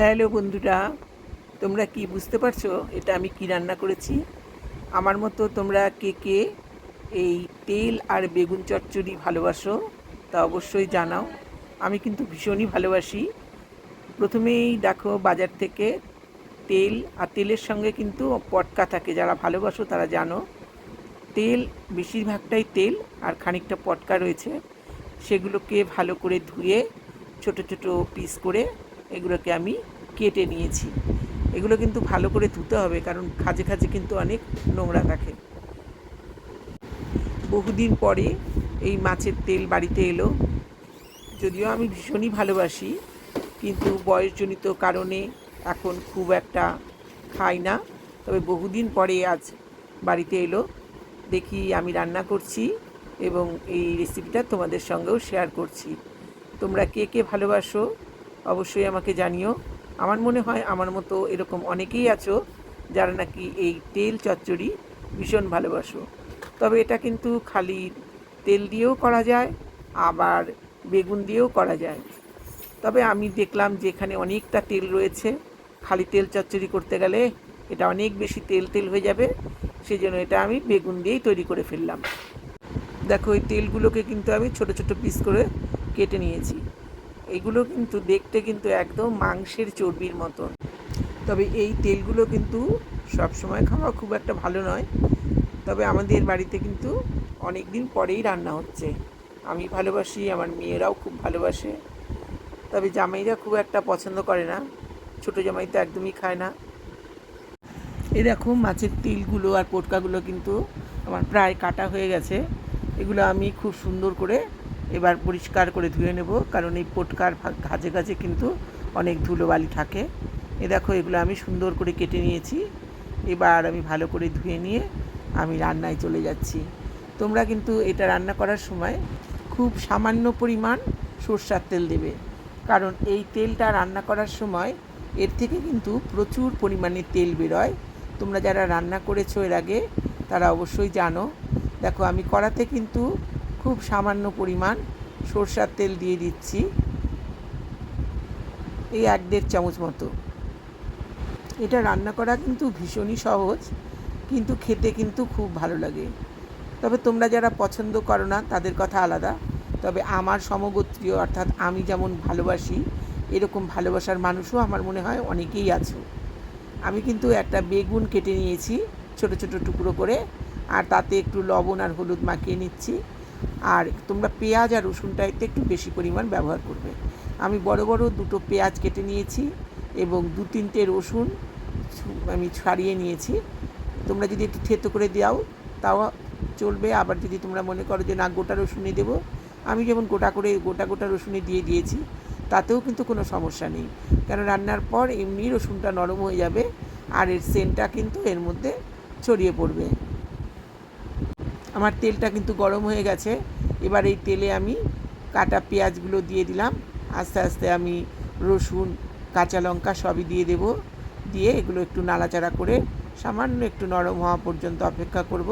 Hello বন্ধুরা, তোমরা কি বুঝতে পারছ এটা আমি কি রান্না করেছি? আমার মতো তোমরা কে কে এই তেল আর বেগুন চচ্চড়ি ভালোবাসো তা অবশ্যই জানাও। আমি কিন্তু ভীষণই ভালোবাসি। প্রথমেই দেখো বাজার থেকে তেল, আর তেলের সঙ্গে কিন্তু পটকা থাকে, যারা ভালোবাসো তারা জানো। তেল, বেশিরভাগটাই তেল আর খানিকটা পটকা রয়েছে। সেগুলোকে ভালো করে ধুয়ে ছোট ছোট পিস করে এগুলোকে আমি কেটে নিয়েছি। এগুলো কিন্তু ভালো করে ধুতে হবে, কারণ খাজে খাজে কিন্তু অনেক নোংরা থাকে। বহুদিন পরে এই মাছের তেল বাড়িতে এলো। যদিও আমি ভীষণই ভালোবাসি, কিন্তু বয়সজনিত কারণে এখন খুব একটা খাই না। তবে বহুদিন পরে আজ বাড়িতে এলো। দেখি আমি রান্না করছি এবং এই রেসিপিটা তোমাদের সঙ্গেও শেয়ার করছি। তোমরা কে কে ভালোবাসো? অবশ্যই আমাকে জানিও। আমার মনে হয় আমার মতো এরকম অনেকেই আছো যারা নাকি এই তেল চচ্চড়ি ভীষণ ভালোবাসো। তবে এটা কিন্তু খালি তেল দিয়েও করা যায়, আবার বেগুন দিয়েও করা যায়। তবে আমি দেখলাম যে এখানে অনেকটা তেল রয়েছে। খালি তেল চচ্চড়ি করতে গেলে এটা অনেক বেশি তেল তেল হয়ে যাবে সেই জন্য এটা আমি বেগুন দিয়েই তৈরি করে ফেললাম। দেখো, এই তেলগুলোকে কিন্তু আমি ছোট ছোট পিস করে কেটে নিয়েছি। এগুলো কিন্তু দেখতে কিন্তু একদম মাংসের চর্বির মতন। তবে এই তেলগুলো কিন্তু সব সময় খাওয়া খুব একটা ভালো নয়। তবে আমাদের বাড়িতে কিন্তু অনেক দিন পরেই রান্না হচ্ছে। আমি ভালোবাসি, আমার মেয়েরাও খুব ভালোবাসে। তবে জামাইরা খুব একটা পছন্দ করে না। ছোটো জামাই তো একদমই খায় না। এই দেখো মাছের তিলগুলো আর পোটকাগুলো কিন্তু আমার প্রায় কাটা হয়ে গেছে। এগুলো আমি খুব সুন্দর করে এবার পরিষ্কার করে ধুয়ে নেব, কারণ এই পোটকার ঘাজে গাছে কিন্তু অনেক ধুলোবালি থাকে। এ দেখো, এগুলো আমি সুন্দর করে কেটে নিয়েছি। এবার আমি ভালো করে ধুয়ে নিয়ে আমি রান্নায় চলে যাচ্ছি। তোমরা কিন্তু এটা রান্না করার সময় খুব সামান্য পরিমাণ সর্ষার তেল দেবে। কারণ এই তেলটা রান্না করার সময় এর থেকে কিন্তু প্রচুর পরিমাণে তেল বেরোয়। তোমরা যারা রান্না করেছ এর আগে, তারা অবশ্যই জানো। দেখো, আমি কড়াতে কিন্তু খুব সামান্য পরিমাণ সর্ষার তেল দিয়ে দিচ্ছি। এই এক দেড় চামচ মতো। এটা রান্না করা কিন্তু ভীষণই সহজ, কিন্তু খেতে কিন্তু খুব ভালো লাগে। তবে তোমরা যারা পছন্দ করো না, তাদের কথা আলাদা। তবে আমার সমগোত্রীয়, অর্থাৎ আমি যেমন ভালোবাসি, এরকম ভালোবাসার মানুষও আমার মনে হয় অনেকেই আছো। আমি কিন্তু একটা বেগুন কেটে নিয়েছি, ছোট ছোট টুকরো করে, আর তাতে একটু লবণ আর হলুদ মাখিয়ে নিচ্ছি। আর তোমরা পেঁয়াজ আর রসুনটা একটু বেশি পরিমাণ ব্যবহার করবে। আমি বড় বড় দুটো পেঁয়াজ কেটে নিয়েছি এবং দু তিনটে রসুন আমি ছাড়িয়ে নিয়েছি। তোমরা যদি একটু থেতো করে দাও তাও চলবে। আবার যদি তোমরা মনে করো যে, না, গোটা রসুনই দেবো। আমি যেমন গোটা করে, গোটা গোটা রসুনই দিয়ে দিয়েছি, তাতেও কিন্তু কোনো সমস্যা নেই। কেন, রান্নার পর এমনি রসুনটা নরম হয়ে যাবে, আর এর সেন্টটা কিন্তু এর মধ্যে ছড়িয়ে পড়বে। আমার তেলটা কিন্তু গরম হয়ে গেছে। এবার এই তেলে আমি কাটা পেঁয়াজগুলো দিয়ে দিলাম। আস্তে আস্তে আমি রসুন, কাঁচা লঙ্কা সবই দিয়ে দেব। দিয়ে এগুলো একটু নাড়াচাড়া করে সামান্য একটু নরম হওয়া পর্যন্ত অপেক্ষা করব।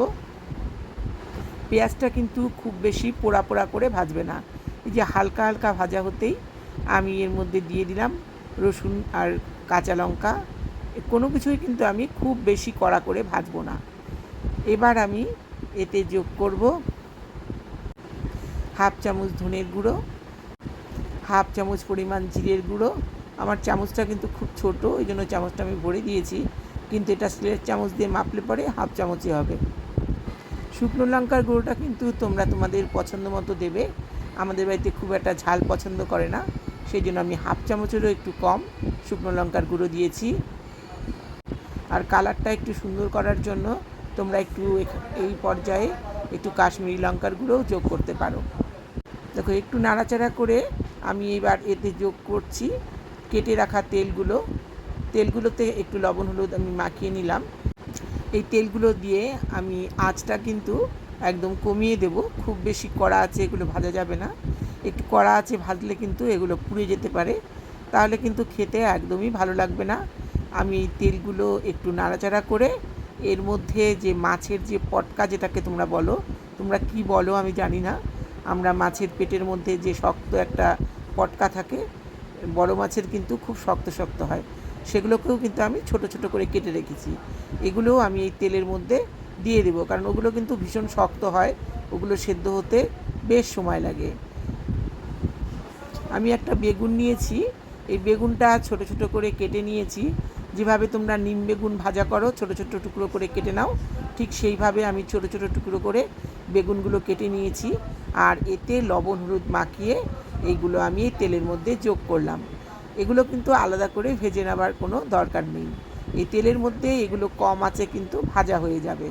পেঁয়াজটা কিন্তু খুব বেশি পোড়া পোড়া করে ভাজবে না। এই যে হালকা হালকা ভাজা হতেই আমি এর মধ্যে দিয়ে দিলাম রসুন আর কাঁচা লঙ্কা। কোনো কিছুই কিন্তু আমি খুব বেশি কড়া করে ভাজবো না। এবার আমি এতে যোগ করব হাফ চামচ ধনের গুঁড়ো, হাফ চামচ পরিমাণ জিরের গুঁড়ো। আমার চামচটা কিন্তু খুব ছোট, ওই জন্য চামচটা আমি ভরে দিয়েছি। কিন্তু এটা স্টিলের চামচ দিয়ে মাপলে পরে হাফ চামচই হবে। শুকনো লঙ্কার গুঁড়োটা কিন্তু তোমরা তোমাদের পছন্দ মতো দেবে। আমাদের বাড়িতে খুব একটা ঝাল পছন্দ করে না, সেই জন্য আমি হাফ চামচেরও একটু কম শুকনো লঙ্কার গুঁড়ো দিয়েছি। আর কালারটা একটু সুন্দর করার জন্য তোমরা একটু এই পর্যায়ে একটু কাশ্মীরি লঙ্কার গুঁড়োও যোগ করতে পারো। দেখো, একটু নাড়াচাড়া করে আমি এবার এতে যোগ করছি। কেটে রাখা তেলগুলো। তেলগুলোতে একটু লবণ, হলুদ আমি মাখিয়ে নিলাম। এই তেলগুলো দিয়ে আমি আঁচটা কিন্তু একদম কমিয়ে দেব। খুব বেশি কড়া আছে, এগুলো ভাজা যাবে না। একটু কড়া আছে, ভাজলে কিন্তু এগুলো পুড়ে যেতে পারে। তাহলে কিন্তু খেতে একদমই ভালো লাগবে না। আমি তেলগুলো একটু নাড়াচাড়া করে এর মধ্যে যে মাছের যে পটকা যেটাকে তোমরা বলো, তোমরা কি বলো আমি জানি না। আমরা মাছের পেটের মধ্যে যে শক্ত একটা পটকা থাকে, বড় মাছের কিন্তু খুব শক্ত শক্ত হয়। সেগুলোকেও কিন্তু আমি ছোট ছোট করে কেটে রেখেছি। এগুলোও আমি এই তেলের মধ্যে দিয়ে দেবো, কারণ ওগুলো কিন্তু ভীষণ শক্ত হয়, ওগুলো সেদ্ধ হতে বেশ সময় লাগে। আমি একটা বেগুন নিয়েছি, এই বেগুনটা ছোট ছোট করে কেটে নিয়েছি। যেভাবে তোমরা নিম বেগুন ভাজা করো, ছোট ছোট টুকরো করে কেটে নাও, ঠিক সেইভাবে আমি ছোট ছোট টুকরো করে বেগুনগুলো কেটে নিয়েছি। আর এতে লবণ হলুদ মাখিয়ে এইগুলো আমি তেলের মধ্যে যোগ করলাম। এগুলো কিন্তু আলাদা করে ভেজে নেবার কোনো দরকার নেই। এই তেলের মধ্যে এগুলো কম আছে কিন্তু ভাজা হয়ে যাবে।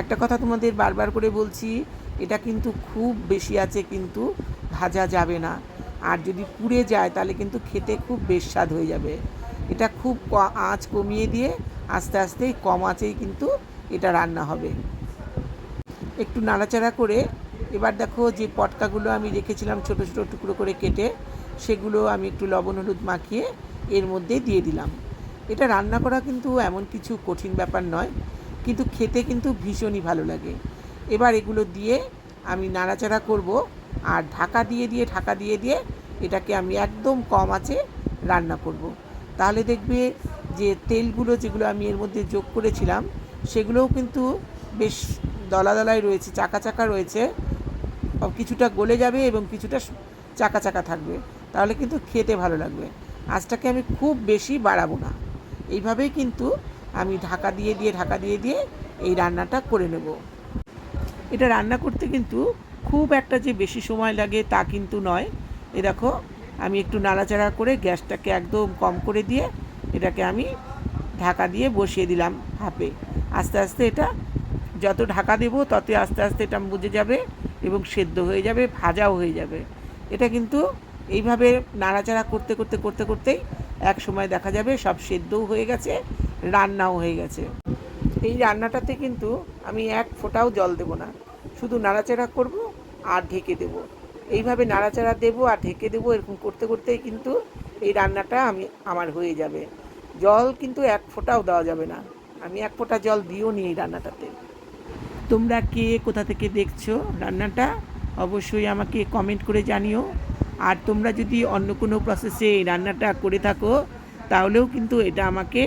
একটা কথা তোমাদের বারবার করে বলছি, এটা কিন্তু খুব বেশি আছে কিন্তু ভাজা যাবে না। আর যদি পুড়ে যায় তাহলে কিন্তু খেতে খুব বেস্বাদ হয়ে যাবে। এটা খুব আঁচ কমিয়ে দিয়ে আস্তে আস্তে কম আঁচেই কিন্তু এটা রান্না হবে। একটু নাড়াচাড়া করে এবার দেখো যে পটকাগুলো আমি রেখেছিলাম ছোট ছোট টুকরো করে কেটে, সেগুলো আমি একটু লবণ হলুদ মাখিয়ে এর মধ্যে দিয়ে দিলাম। এটা রান্না করা কিন্তু এমন কিছু কঠিন ব্যাপার নয়, কিন্তু খেতে কিন্তু ভীষণই ভালো লাগে। এবার এগুলো দিয়ে আমি নাড়াচাড়া করব আর ঢাকা দিয়ে দিয়ে, ঢাকা দিয়ে দিয়ে এটাকে আমি একদম কম আঁচে রান্না করব। তাহলে দেখবে যে তেলগুলো যেগুলো আমি এর মধ্যে যোগ করেছিলাম, সেগুলোও কিন্তু বেশ দলা দলায় রয়েছে, চাকা চাকা রয়েছে। কিছুটা গলে যাবে এবং কিছুটা চাকা চাকা থাকবে। তাহলে কিন্তু খেতে ভালো লাগবে। আঁচটাকে আমি খুব বেশি বাড়াবো না। এইভাবেই কিন্তু আমি ঢাকা দিয়ে দিয়ে, ঢাকা দিয়ে দিয়ে এই রান্নাটা করে নেব। এটা রান্না করতে কিন্তু খুব একটা যে বেশি সময় লাগে তা কিন্তু নয়। এ দেখো আমি একটু নাড়াচাড়া করে গ্যাসটাকে একদম কম করে দিয়ে এটাকে আমি ঢাকা দিয়ে বসিয়ে দিলাম হাফে। আস্তে আস্তে এটা যত ঢাকা দেবো ততই আস্তে আস্তে এটা বুঝে যাবে এবং সেদ্ধ হয়ে যাবে, ভাজাও হয়ে যাবে। এটা কিন্তু এইভাবে নাড়াচাড়া করতে করতে করতে, করতেই এক সময় দেখা যাবে সব সেদ্ধও হয়ে গেছে, রান্নাও হয়ে গেছে। এই রান্নাটাতে কিন্তু আমি এক ফোঁটাও জল দেব না। শুধু নাড়াচাড়া করব আর ঢেকে দেব। এইভাবে নাড়াচাড়া দেব আর ঢেকে দেবো এরকম করতে করতেই কিন্তু এই রান্নাটা আমি, আমার হয়ে যাবে। জল কিন্তু এক ফোঁটাও দেওয়া যাবে না। আমি এক ফোঁটা জল দিও নি এই রান্নাটাতে। তোমরা কে কোথা থেকে দেখছ রান্নাটা, অবশ্যই আমাকে কমেন্ট করে জানিও। আর তোমরা যদি অন্য কোনো প্রসেসে এই রান্নাটা করে থাকো, তাহলেও কিন্তু এটা আমাকে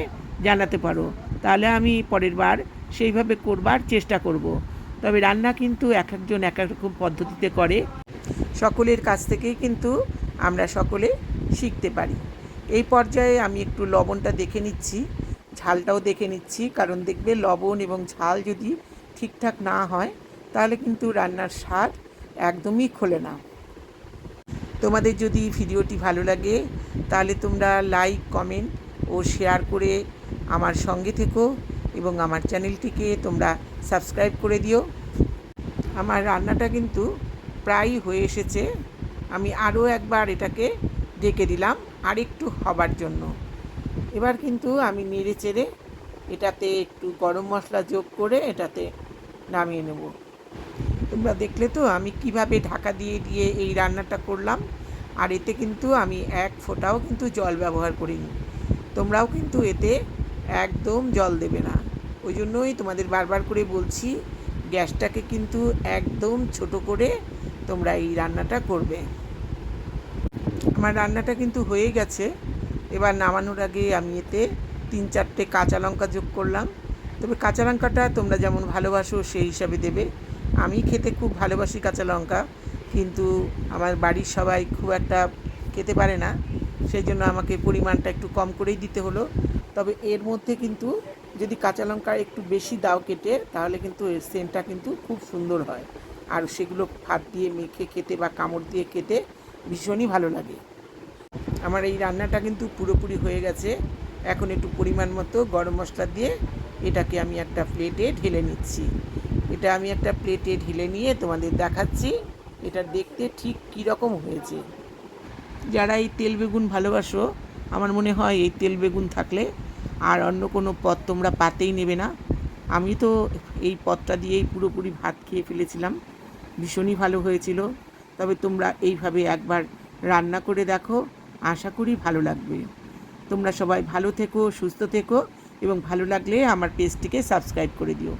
জানাতে পারো। তাহলে আমি পরের বার সেইভাবে করবার চেষ্টা করব। তবে রান্না কিন্তু এক একজন এক এক রকম পদ্ধতিতে করে। সকলের কাছ থেকেই কিন্তু আমরা সকলে শিখতে পারি। এই পর্যায়ে আমি একটু লবণটা দেখে নিচ্ছি, ঝালটাও দেখে নিচ্ছি। কারণ দেখবে লবণ এবং ঝাল যদি ঠিকঠাক না হয়, তাহলে কিন্তু রান্নার স্বাদ একদমই খোলে না। তোমাদের যদি ভিডিওটি ভালো লাগে, তাহলে তোমরা লাইক, কমেন্ট ও শেয়ার করে আমার সঙ্গে থেকো এবং আমার চ্যানেলটিকে তোমরা সাবস্ক্রাইব করে দিও। আমার রান্নাটা কিন্তু প্রায় হয়ে এসেছে। আমি আরও একবার এটাকে ডেকে দিলাম আর একটু হবার জন্য। এবার কিন্তু আমি নেড়ে চেড়ে এটাতে একটু গরম মশলা যোগ করে এটাতে নামিয়ে নেব। তোমরা দেখলে তো আমি কীভাবে ঢাকা দিয়ে দিয়ে এই রান্নাটা করলাম। আর এতে কিন্তু আমি এক ফোঁটাও কিন্তু জল ব্যবহার করিনি। তোমরাও কিন্তু এতে একদম জল দেবে না। ওই জন্যই তোমাদের বারবার করে বলছি, গ্যাসটাকে কিন্তু একদম ছোট করে তোমরা এই রান্নাটা করবে। আমার রান্নাটা কিন্তু হয়ে গেছে। এবার নামানোর আগে আমি এতে তিন চারটে কাঁচা লঙ্কা যোগ করলাম। তবে কাঁচা লঙ্কাটা তোমরা যেমন ভালোবাসো সেই হিসাবে দেবে। আমি খেতে খুব ভালোবাসি কাঁচা লঙ্কা, কিন্তু আমার বাড়ির সবাই খুব একটা খেতে পারে না। সেই জন্য আমাকে পরিমাণটা একটু কম করেই দিতে হলো। তবে এর মধ্যে কিন্তু যদি কাঁচা লঙ্কা একটু বেশি দাও কেটে, তাহলে কিন্তু এর সেন্টটা কিন্তু খুব সুন্দর হয়। আর সেগুলো ভাত দিয়ে মেখে খেতে বা কামড় দিয়ে খেতে ভীষণই ভালো লাগে। আমার এই রান্নাটা কিন্তু পুরোপুরি হয়ে গেছে। এখন একটু পরিমাণ মতো গরম মশলা দিয়ে এটাকে আমি একটা প্লেটে ঢেলে নিচ্ছি। এটা আমি একটা প্লেটে ঢেলে নিয়ে তোমাদের দেখাচ্ছি। এটা দেখতে ঠিক কী রকম হয়েছে। যারা এই তেল বেগুন ভালোবাসো, আমার মনে হয় এই তেল বেগুন থাকলে আর অন্য কোনো পদ তোমরা পাতেই নেবে না। আমি তো এই পদটা দিয়েই পুরোপুরি ভাত খেয়ে ফেলেছিলাম। ভীষণই ভালো হয়েছিল। তবে তোমরা এইভাবে একবার রান্না করে দেখো, আশা করি ভালো লাগবে। তোমরা সবাই ভালো থেকো, সুস্থ থেকো এবং ভালো লাগলে আমার পেজটিকে সাবস্ক্রাইব করে দিও।